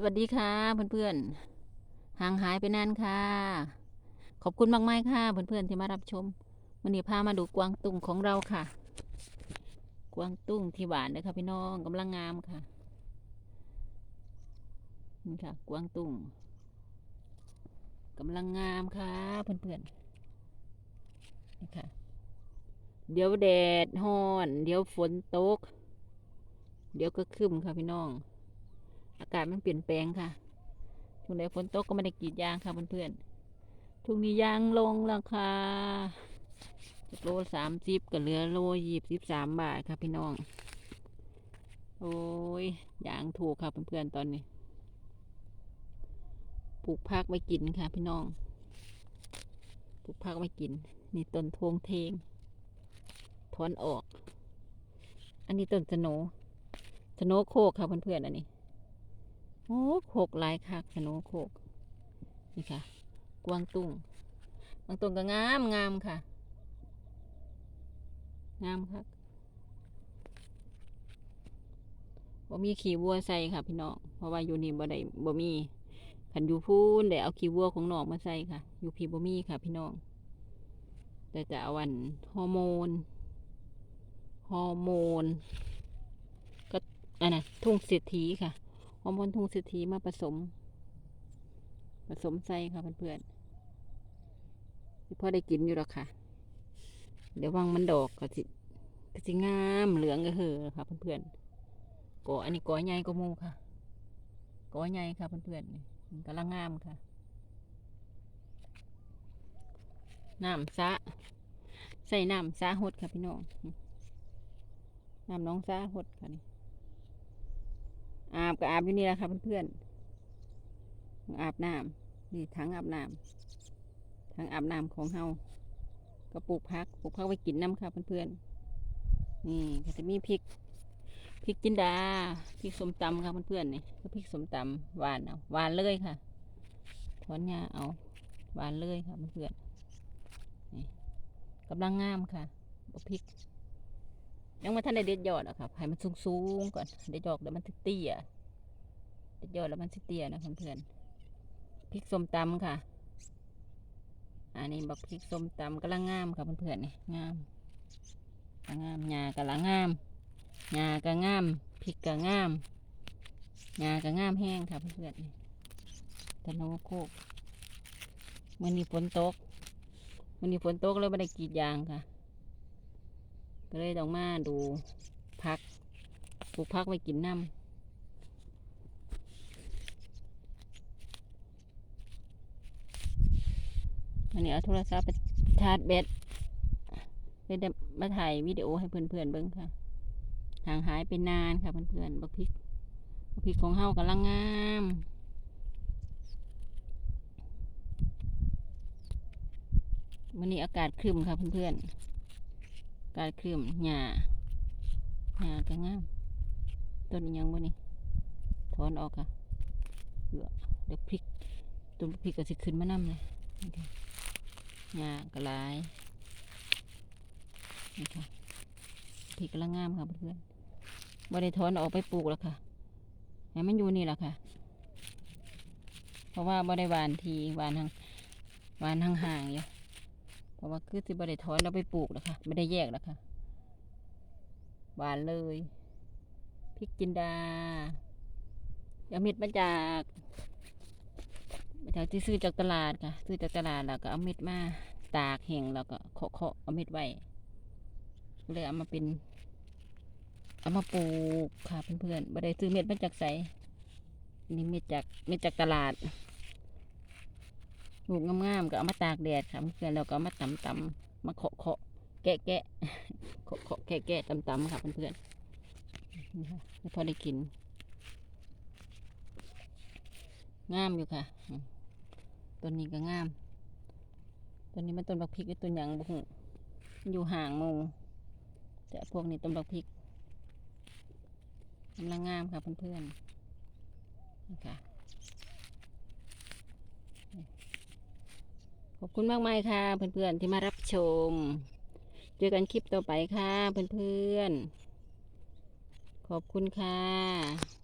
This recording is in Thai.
สวัสดีค่ะเพื่อนๆห่างหายไปนานค่ะ ขอบคุณมากมายค่ะเพื่อนๆที่มารับชมวันนี้พามาดูกวางตุ้งของเราค่ะ กวางตุ้งที่หวานเลยค่ะพี่น้องกำลังงามค่ะนี่ค่ะ กวางตุ้งกำลังงามค่ะเพื่อนๆนี่ค่ะ เดี๋ยวแดดฮ้อน เดี๋ยวฝนตก เดี๋ยวก็ครึ้มค่ะพี่น้อง อากาศมันเปลี่ยนแปลงค่ะช่วงไหนฝนตกก็ไม่ได้กรีดยางค่ะเพื่อนๆช่วงนี้ยางลงราคาจากโลสามสิบก็เหลือโลยี่สิบสามบาทค่ะพี่น้อง โอ้ยยางถูกค่ะเพื่อนๆตอนนี้ ปลูกพักไว้กินค่ะพี่น้อง ปลูกพักไว้กิน นี่ต้นทวงเทงถอนออก อันนี้ต้นสโนสโนโคกค่ะเพื่อนๆอันนี้ โอ้โคกหลายคักสโหนโคกนี่ค่ะ กวางตุ้งกวางตุ้งก็งามงามค่ะ งามครับบ่มีขี้วัวใส่ค่ะ พี่น้อง เพราะว่าอยู่นี่บ่ได้บ่มีขันอยู่พูนเดี๋ยวเอาขี้วัวของน้องมาใส่ค่ะ อยู่พี่บ่มีค่ะ พี่น้อง แต่จะเอาวันฮอร์โมน ฮอร์โมน ก็อันน่ะทุ่งเศรษฐีค่ะ อร์โมนทุงเศรษฐีมาผสม ผสมใส่ค่ะเพื่อนๆพ่อได้กินอยู่แล้วค่ะ เดี๋ยววังมันดอกก็สิก็สิงามเหลืองก็เหอค่ะเพื่อนๆกออันนี้กอใหญ่ก็มูค่ะกอใหญ่ค่ะเพื่อนๆกำลังงามค่ะน้ำซะใส่น้ำซาหดค่ะพี่น้องน้ำน้องซาหดค่ะนี่ อาบก็อาบอยู่นี่แหละค่ะเพื่อนๆอาบน้ำนี่ถังอาบน้ำถังอาบน้ำของเฮาก็ปลูกพักปลูกพักไว้กินน้ำค่ะเพื่อนๆนี่ก็จะมีพริกพริกจินดาพริกสมตำค่ะเพื่อนๆนี่ก็พริกสมตำหวานเอาหวานเลยค่ะถอนหญ้าเอาหวานเลยค่ะเพื่อนๆนี่กำลังงามค่ะพริก ยังไม่ทันได้เด็ดยอดอะครับให้มันสูงๆก่อนเด็ดยอดแล้วมันสิเตี้ยเด็ดยอดแล้วมันสิเตี้ยนะเพื่อนๆพริกส้มตำค่ะ อันนี้บักพริกส้มตำกำลังงามค่ะเพื่อนๆนี่งามกำลังามหญ้ากำลังงามหญ้าก็งามพริกก็งามหญ้าก็งามแห้งค่ะเพื่อนๆนี่ตะโนโคกมันนี้ฝนตกมันนี้ฝนตกเลยไม่ได้กรีดยางค่ะ ก็เลยต้องมาดูพักปลูกพักไว้กินน้ำอันนี้เอาโทรศัพท์ไปชาร์จแบตเลยได้มาถ่ายวิดีโอให้เพื่อนๆเบิ่งค่ะห่างหายไปนานค่ะเพื่อนๆบักพริกบักพริกของเฮากำลังงามวันนี้อากาศครึมค่ะเพื่อนๆ กาศครึมหญ้าหญ้าก็งาม ต้นยังบ่นี่ถอนออกค่ะเดี๋ยวเดี๋ยวพริกต้นพริกก็สิขึ้นมานำเลยหญ้าก็หลายนี่ค่ะพริกกำลังงามค่ะเพื่อนบ่ได้ถอนออกไปปลูกแล้วค่ะให้มันอยู่นี่แหละค่ะ เพราะว่าบ่ได้หวานทีหวานทางหวานห่างๆอยู่ เพราะว่าคือสิบได้ถอนเราไปปลูกแล้วค่ะไม่ได้แยกแล้วค่ะหวานเลยพริกจินดาเอาเม็ดมาจากมาจากที่ซื้อจากตลาดค่ะ ซื้อจากตลาดแล้วก็เอาเม็ดมาตากแห้งแล้วก็เคาะเคาะเอาเม็ดไว้ก็เลยเอามาเป็น เอามาปลูกค่ะเพื่อนๆไม่ได้ซื้อเม็ดมาจากใสนี่เม็ดจากเม็ดจากตลาด ลูกงามๆก็เอามาตากแดดค่ะเพื่อนๆแล้วก็มาตำตำๆมาเคาะเคาะแกะแกะเคาะเคาะแกะแกะตำตำๆค่ะเพื่อนๆนี่ค่ะพอได้กิน งามอยู่ค่ะต้นนี้ก็งามต้นนี้มันต้นบักพริกหรือต้นหยังบุหูมันอยู่ห่างมูแต่พวกนี้ต้นบักพริกกำลังงามค่ะเพื่อนๆนี่ค่ะ ขอบคุณมากมายค่ะ เพื่อนๆที่มารับชม เจอกันคลิปต่อไปค่ะ เพื่อนๆ ขอบคุณค่ะ